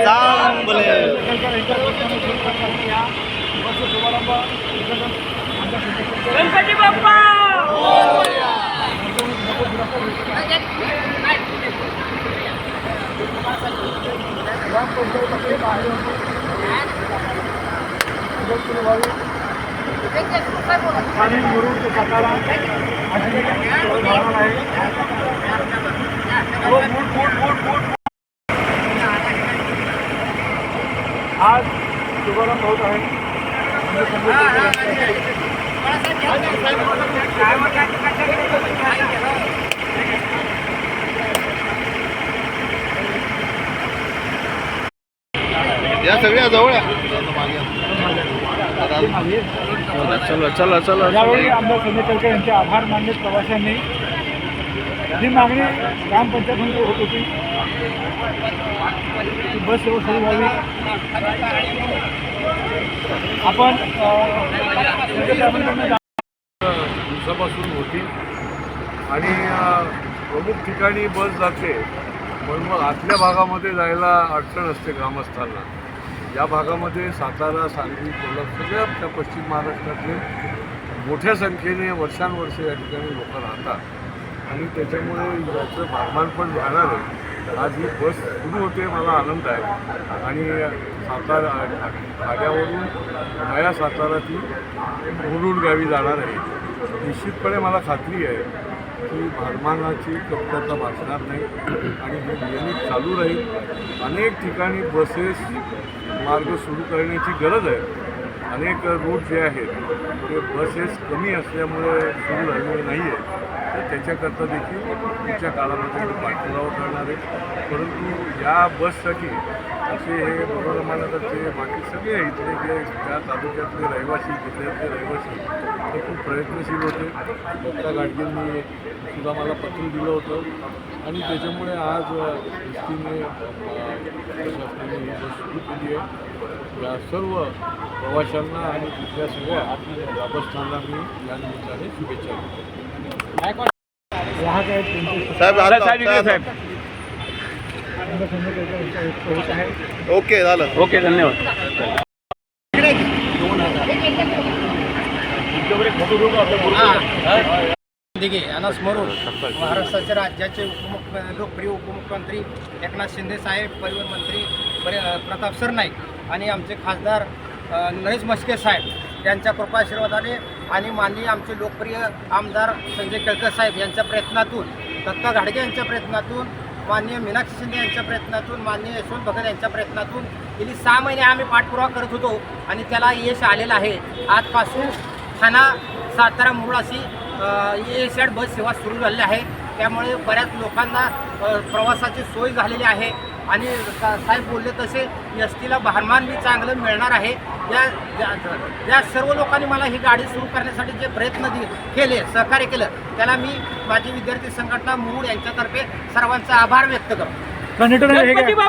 चांगले गणपती बाप्पा! आणि मुरुड ते अशी भावना आहे आज शुभारंभ होत आहे या सगळ्या जवळ. चला चला चला यावेळी आमदार संजय यांचे आभार मानले प्रवाशांनी ही मागणी ग्रामपंचायतमध्ये होत होती की बस सेवा सुरू व्हावी. आपण दिवसापासून होती. आणि प्रमुख ठिकाणी बस जाते पण मग आतल्या भागामध्ये जायला अडचण असते ग्रामस्थांना. या भागामध्ये सातारा सांगली कोल्हापूर सगळ्या त्या पश्चिम महाराष्ट्रातले मोठ्या संख्येने वर्षानुवर्षे या ठिकाणी लोक राहतात. आणि त्याच्यामुळे याचं भारमान पण राहणार आहे. आज ही बस सुरू होते मला आनंद आहे. आणि सातारा भाड्यावरून नया सातारा ती मुरुड गावी जाणार आहे. निश्चितपणे मला खात्री आहे की भारमानाची कमतरता भासणार नाही आणि हे नियमित चालू राहील. अनेक ठिकाणी बसेस मार्ग सुरू करण्याची गरज आहे. अनेक रूट जे आहेत ते बसेस कमी असल्यामुळे सुरू झालेले नाही आहे तर त्याच्याकरता देखील पुढच्या काळामध्ये पाठपुरावा करणार आहे. परंतु या बससाठी असे हे बरोबरमानाचे बाकी सगळे इथले जे त्या तालुक्यातले रहिवासी जिल्ह्यातले रहिवासी ते खूप प्रयत्नशील होते. दत्ता गाडगेंनी सुद्धा मला पत्र दिलं होतं. आणि त्याच्यामुळे आज दृष्टीने टीने प्रशासनाने ही बस सुरू केली आहे. या सर्व प्रवाशांना आणि तिथल्या सगळ्या ग्रामस्थांना मी या निमित्ताने शुभेच्छा साहेब ओके झालं. ओके धन्यवाद. दिघे यांना स्मरून महाराष्ट्राचे राज्याचे उपमुख्य लोकप्रिय उपमुख्यमंत्री एकनाथ शिंदे साहेब परिवहन मंत्री परि प्रताप सरनाईक आणि आमचे खासदार नरेश मस्के साहेब यांच्या कृपाशीर्वादाने आणि माननीय आमचे लोकप्रिय आमदार संजय केळकर साहेब यांच्या प्रयत्नातून दत्ता घाडगे यांच्या प्रयत्नातून माननीय मीनाक्षी शिंदे यांच्या प्रयत्नातून माननीय यशवंत भगत यांच्या प्रयत्नातून गेली सहा महिने आम्ही पाठपुरावा करत होतो आणि त्याला यश आलेलं आहे. आजपासून ठाणा सातारा मुरुड अशी एशियाड बस सेवा सुरू झालेली आहे. त्यामुळे बऱ्याच लोकांना प्रवासाची सोय झालेली आहे. आणि साहेब बोलले तसे एस टीला भारमान बी चांगलं मिळणार आहे. या ज्या- ज्या सर्व लोकांनी मला ही गाडी सुरू करण्यासाठी जे प्रयत्न दि केले सहकार्य केलं त्याला मी माझी विद्यार्थी संघटना मुरुड यांच्यातर्फे सर्वांचा आभार व्यक्त करतो.